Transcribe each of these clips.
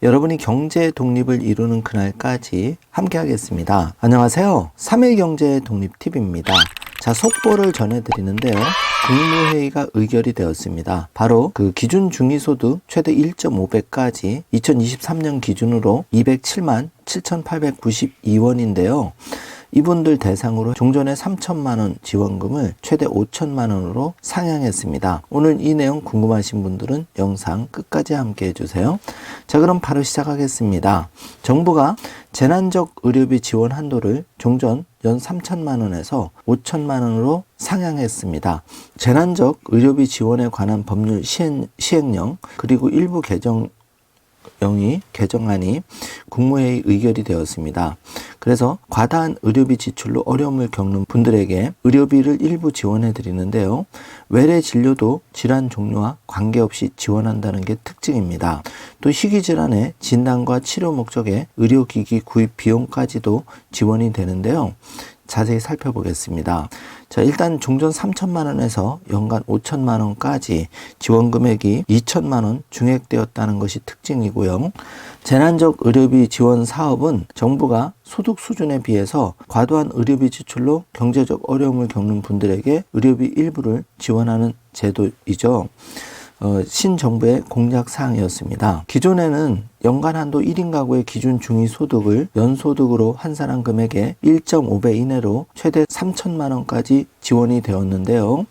여러분이 경제 독립을 이루는 그날까지 함께 하겠습니다. 안녕하세요. 3일 경제 독립 팁입니다. 자, 속보를 전해드리는데요. 국무회의가 의결이 되었습니다. 바로 그 기준 중위소득 최대 1.5배까지 2023년 기준으로 207만 7,892원인데요. 이분들 대상으로 종전에 3천만 원 지원금을 최대 5천만 원으로 상향했습니다. 오늘 이 내용 궁금하신 분들은 영상 끝까지 함께 해주세요. 자, 그럼 바로 시작하겠습니다. 정부가 재난적 의료비 지원 한도를 종전 연 3천만 원에서 5천만 원으로 상향했습니다. 재난적 의료비 지원에 관한 법률 시행, 시행령 그리고 일부 개정 영이 개정안이 국무회의 의결이 되었습니다. 그래서 과다한 의료비 지출로 어려움을 겪는 분들에게 의료비를 일부 지원해 드리는데요. 외래 진료도 질환 종류와 관계없이 지원한다는 게 특징입니다. 또 희귀 질환의 진단과 치료 목적의 의료기기 구입 비용까지도 지원이 되는데요. 자세히 살펴보겠습니다. 자, 일단 종전 3천만 원에서 연간 5천만 원까지 지원 금액이 2천만 원 중액되었다는 것이 특징이고요. 재난적 의료비 지원 사업은 정부가 소득 수준에 비해서 과도한 의료비 지출로 경제적 어려움을 겪는 분들에게 의료비 일부를 지원하는 제도이죠. 어, 신정부의 공약 사항이었습니다. 기존에는 연간 한도 1인 가구의 기준 중위 소득을 연소득으로 환산한 금액의 1.5배 이내로 최대 3천만 원까지 지원이 되었는데요.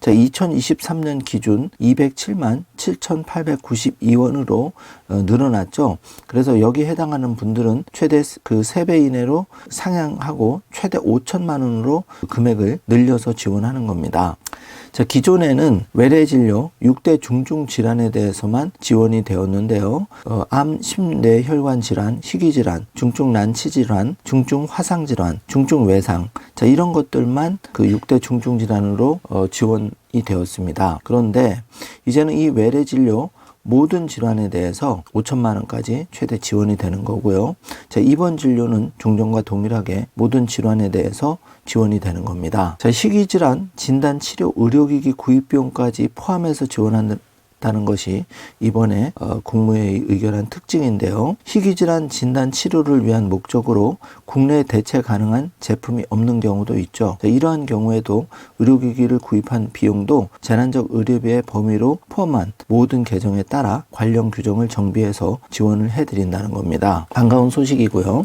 자, 2023년 기준 207만 7,892원으로 어, 늘어났죠. 그래서 여기 해당하는 분들은 최대 그 3배 이내로 상향하고 최대 5천만 원으로 금액을 늘려서 지원하는 겁니다. 자, 기존에는 외래 진료 6대 중증 질환에 대해서만 지원이 되었는데요. 어, 암, 심뇌 혈관 질환, 희귀 질환, 중증 난치 질환, 중증 화상 질환, 중증 외상. 자, 이런 것들만 그 6대 중증 질환으로 어, 지원이 되었습니다. 그런데 이제는 이 외래 진료 모든 질환에 대해서 5천만 원까지 최대 지원이 되는 거고요. 자, 입원 진료는 종전과 동일하게 모든 질환에 대해서 지원이 되는 겁니다. 자, 희귀 질환 진단 치료 의료기기 구입 비용까지 포함해서 지원하는 다는 것이 이번에 어, 국무회의 의결한 특징인데요. 희귀질환 진단 치료를 위한 목적으로 국내에 대체 가능한 제품이 없는 경우도 있죠. 자, 이러한 경우에도 의료기기를 구입한 비용도 재난적 의료비의 범위로 포함한 모든 계정에 따라 관련 규정을 정비해서 지원을 해드린다는 겁니다. 반가운 소식이고요.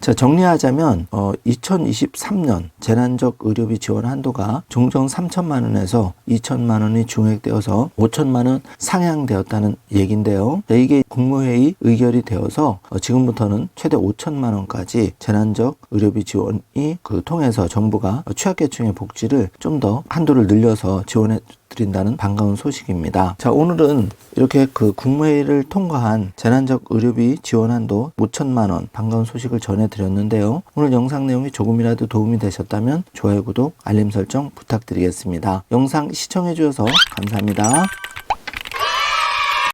자, 정리하자면, 어, 2023년 재난적 의료비 지원 한도가 종정 3천만 원에서 2천만 원이 중액되어서 5천만 원 상향되었다는 얘기인데요. 자, 이게 국무회의 의결이 되어서 어, 지금부터는 최대 5천만 원까지 재난적 의료비 지원이 그 통해서 정부가 취약계층의 복지를 좀 더 한도를 늘려서 지원해 드린다는 반가운 소식입니다. 자, 오늘은 이렇게 그 국무회의를 통과한 재난적 의료비 지원 한도 5천만 원 반가운 소식을 전해드렸는데요. 오늘 영상 내용이 조금이라도 도움이 되셨다면 좋아요, 구독, 알림 설정 부탁드리겠습니다. 영상 시청해주셔서 감사합니다.